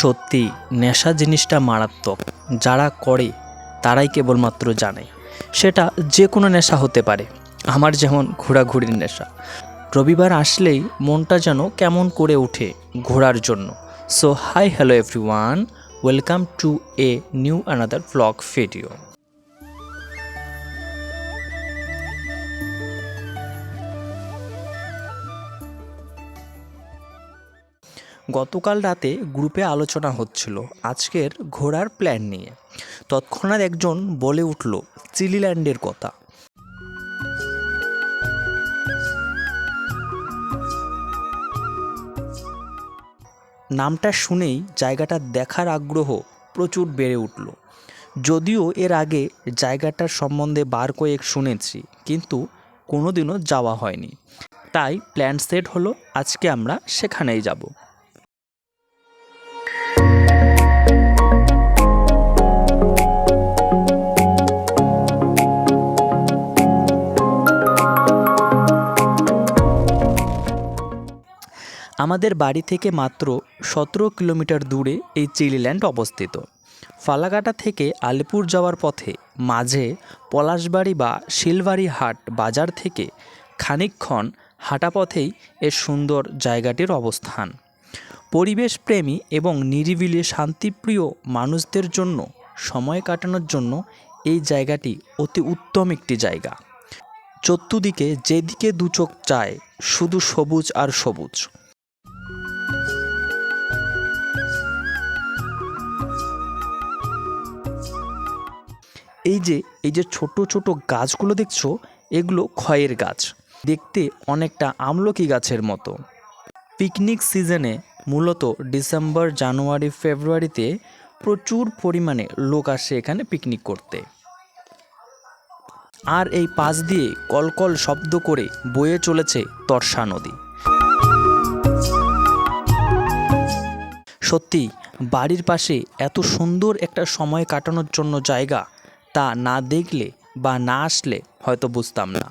সত্যি নেশা জিনিসটা মারাত্মক। যারা করে, তারাই কেবলমাত্র জানে। সেটা যে কোনো নেশা হতে পারে। আমার যেমন ঘোরাঘুরির নেশা। রবিবার আসলেই মনটা যেন কেমন করে ওঠে ঘোরার জন্য। So hi hello everyone welcome to a new another vlog video গতকাল রাতে গ্রুপে আলোচনা হচ্ছিল আজকের ঘোরার প্ল্যান নিয়ে। তৎক্ষণাৎ একজন বলে উঠল, চিলিল্যান্ডের কথা। নামটা শুনেই জায়গাটা দেখার আগ্রহ প্রচুর বেড়ে উঠল। যদিও এর আগে জায়গাটার সম্বন্ধে বার কয়েক শুনেছি, কিন্তু কোনোদিনও যাওয়া হয়নি। তাই প্ল্যান সেট হলো, আজকে আমরা সেখানেই যাব। আমাদের বাড়ি থেকে মাত্র সতেরো কিলোমিটার দূরে এই চিলিল্যান্ড অবস্থিত। ফালাকাটা থেকে আলিপুর যাওয়ার পথে মাঝে পলাশবাড়ি বা শিলবাড়ি হাট বাজার থেকে খানিকক্ষণ হাঁটা পথেই এর সুন্দর জায়গাটির অবস্থান। পরিবেশ প্রেমী এবং নিরিবিলি শান্তিপ্রিয় মানুষদের জন্য, সময় কাটানোর জন্য এই জায়গাটি অতি উত্তম একটি জায়গা। চতুর্দিকে যেদিকে দুচোখ চায়, শুধু সবুজ আর সবুজ। এই যে এই যে ছোট ছোট গাছগুলো দেখছ, এগুলো ক্ষয়ের গাছ। দেখতে অনেকটা আমলকি গাছের মতো। পিকনিক সিজনে মূলত ডিসেম্বর, জানুয়ারি, ফেব্রুয়ারিতে প্রচুর পরিমাণে লোক আসে এখানে পিকনিক করতে। আর এই পাশ দিয়ে কলকল শব্দ করে বয়ে চলেছে তর্ষা নদী। সত্যি বাড়ির পাশে এত সুন্দর একটা সময় কাটানোর জন্য জায়গা তা না দেখলে বা না আসলে হয়তো বুঝতাম না।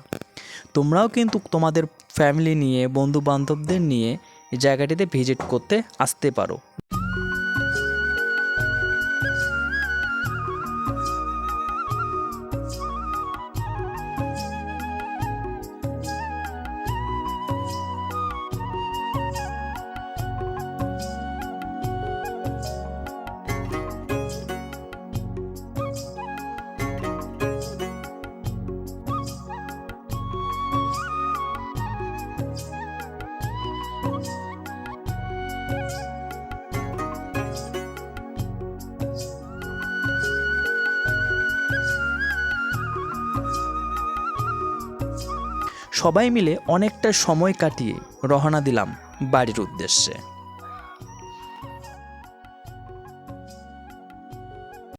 তোমরাও কিন্তু তোমাদের ফ্যামিলি নিয়ে বন্ধু বান্ধবদের নিয়ে জায়গাটিতে ভিজিট করতে আসতে পারো। সবাই মিলে অনেকটা সময় কাটিয়ে রওনা দিলাম বাড়ির উদ্দেশ্যে।